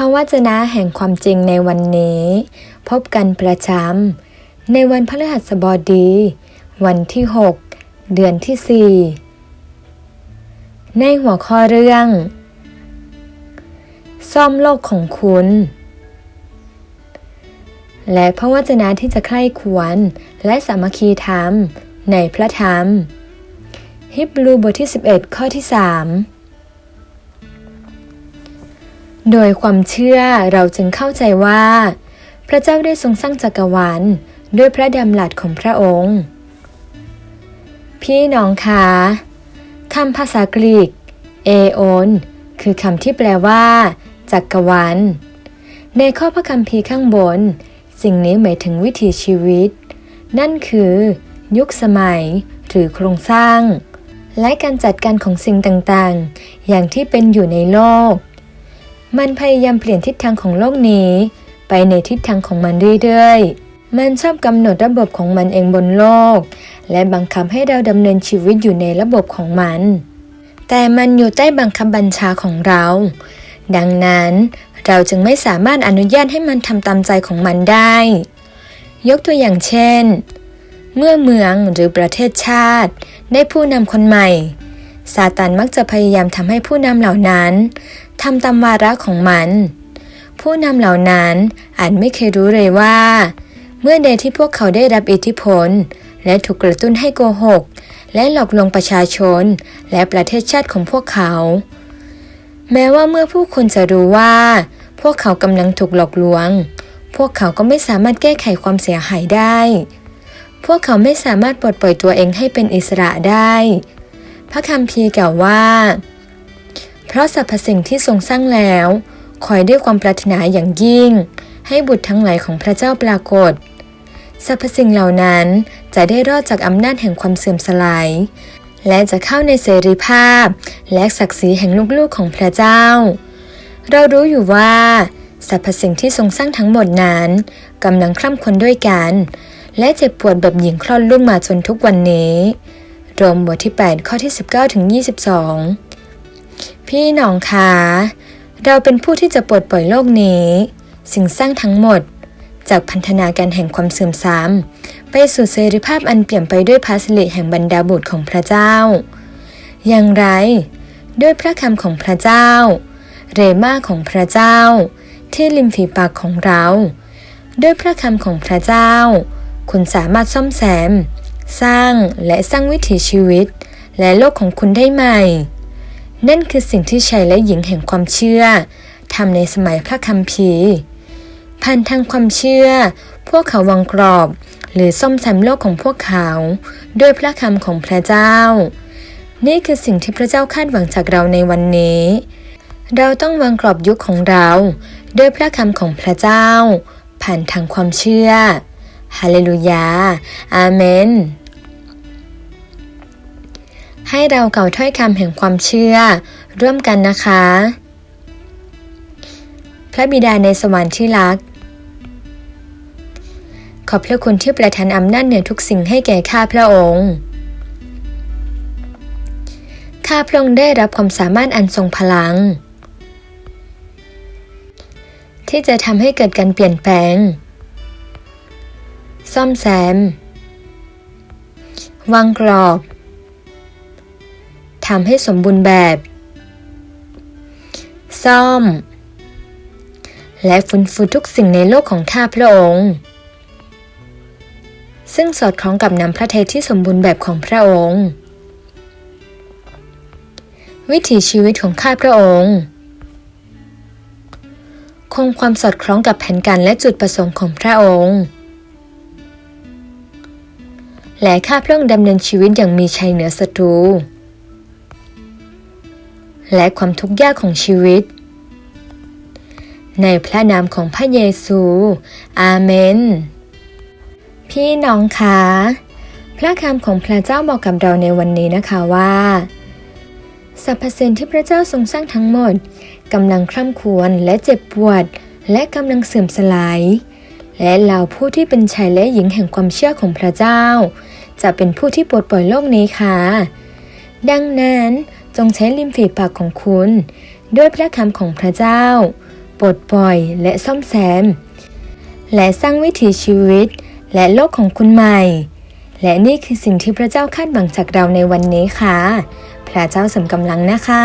ระวจนะแห่งความจริงในวันนี้ พบกันประจำในวันพฤหัสบดี วันที่ 6 เดือนที่ 4 ในหัวข้อเรื่อง ซ่อมโลกของคุณ และพระวจนะที่จะใคร่ควรและสามัคคีธรรมในพระธรรม ฮิบรูบทที่ 11 ข้อที่ 3 โดยความเชื่อเราจึงเข้าใจว่า พระเจ้าได้ทรงสร้างจักรวาลด้วยพระดำรัสของพระองค์ พี่น้องคะคำภาษากรีกเอโอนคือคำที่แปลว่า จักรวาลในข้อพระคัมภีร์ข้างบน สิ่งนี้หมายถึงวิถีชีวิต นั่นคือ ยุคสมัย หรือโครงสร้าง และการจัดการของสิ่งต่างๆ อย่างที่เป็นอยู่ในโลก มันพยายามเปลี่ยนทิศทางของโลกนี้ ไปในทิศทางของมันเรื่อยๆ มันชอบกำหนดระบบของมันเองบนโลก และบังคับให้เราดำเนินชีวิตอยู่ในระบบของมัน แต่มันอยู่ใต้บังคับบัญชาของเรา ดังนั้นเราจึงไม่สามารถอนุญาตให้มันทำตามใจของมันได้ ยกตัวอย่างเช่น เมื่อเมืองหรือประเทศชาติ ได้ผู้นำคนใหม่ ซาตานมักจะพยายามทำให้ผู้นำเหล่านั้นทำตามวาระของมัน ผู้นำเหล่านั้นอาจไม่เคยรู้เลยว่า เมื่อใดที่พวกเขาได้รับอิทธิพล และถูกกระตุ้นให้โกหก และหลอกลวงประชาชน และประเทศชาติของพวกเขา แม้ว่าเมื่อผู้คนจะรู้ว่า พวกเขากำลังถูกหลอกลวง พวกเขาก็ไม่สามารถแก้ไขความเสียหายได้ พวกเขาไม่สามารถปลดปล่อยตัวเองให้เป็นอิสระได้ พระคัมภีกล่าวว่า เพราะสรรพสิ่งที่ทรงสร้างแล้วคอยด้วยความปรารถนาอย่างยิ่ง ให้บุตรทั้งหลายของพระเจ้าปรากฏสรรพสิ่งเหล่านั้นจะได้รอดจากอำนาจแห่งความเสื่อมสลาย และจะเข้าในเสรีภาพ และศักดิ์ศรีแห่งลูกๆของพระเจ้า เรารู้อยู่ว่าสรรพสิ่งที่ทรงสร้างทั้งหมดนั้นกำลังคร่ำครวญด้วยกัน และเจ็บปวดแบบหญิงคลอดลูกมาจนทุกวันนี้ รมบทที่ 8 ข้อที่ 19ถึง22 พี่น้องคะเราเป็นผู้ที่จะปลดปล่อยโลกนี้ สิ่งสร้างทั้งหมด จากพันธนาการแห่งความเสื่อมทรามไปสู่เสรีภาพอันเปี่ยมไปด้วยพาสลิแห่งบรรดาบุตรของพระเจ้า อย่างไร ด้วยพระคำของพระเจ้า เรมาของพระเจ้า ที่ริมฝีปากของเรา ด้วยพระคำของพระเจ้า คุณสามารถซ่อมแซม สร้างและสร้างวิถีชีวิต และโลกของคุณได้ใหม่ นั่นคือสิ่งที่ชายและหญิงแห่งความเชื่อทำในสมัยพระคัมภีร์ผ่านทางความเชื่อ พวกเขาวางกรอบ หรือซ่อมแซมโลกของพวกเขา ด้วยพระคำของพระเจ้า นี่คือสิ่งที่พระเจ้าคาดหวังจากเราในวันนี้ เราต้องวางกรอบยุคของเรา ด้วยพระคำของพระเจ้า ผ่านทางความเชื่อ ฮาเลลูยา อาเมน ให้เราเก่าถ้อยคำแห่งความเชื่อ ร่วมกันนะคะ พระบิดาในสวรรค์ที่รัก ขอบพระคุณที่ประทานอำนาจเหนือทุกสิ่งให้แก่ข้าพระองค์ ข้าพระองค์ได้รับความสามารถอันทรงพลัง ที่จะทำให้เกิดการเปลี่ยนแปลง ซ่อมแซม วางกรอบทำให้สมบูรณ์แบบ ซ่อม และฟื้นฟูทุกสิ่งในโลกของข้าพระองค์ ซึ่งสอดคล้องกับน้ำพระทัยที่สมบูรณ์แบบของพระองค์ วิถีชีวิตของข้าพระองค์ คงความสอดคล้องกับแผนการและจุดประสงค์ของพระองค์ และข้าพระองค์ดำเนินชีวิตอย่างมีชัยเหนือศัตรู และความทุกข์ยากของชีวิต ในพระนามของพระเยซู อาเมน พี่น้องคะพระคำของพระเจ้าบอกกับเราในวันนี้นะคะว่าสรรพสิ่งที่พระเจ้าทรงสร้างทั้งหมดกำลังคร่ำครวญและเจ็บปวด และกำลังเสื่อมสลาย และเหล่าผู้ที่เป็นชายและหญิงแห่งความเชื่อของพระเจ้า จะเป็นผู้ที่ปลดปล่อยโลกนี้ค่ะ ดังนั้นจงใช้ริมฝีปากของคุณ ด้วยพระคำของพระเจ้า ปลดปล่อยและซ่อมแซม และสร้างวิถีชีวิต และโลกของคุณใหม่ และนี่คือสิ่งที่พระเจ้าคาดหวังจากเราในวันนี้ค่ะ พระเจ้าสมกำลังนะคะ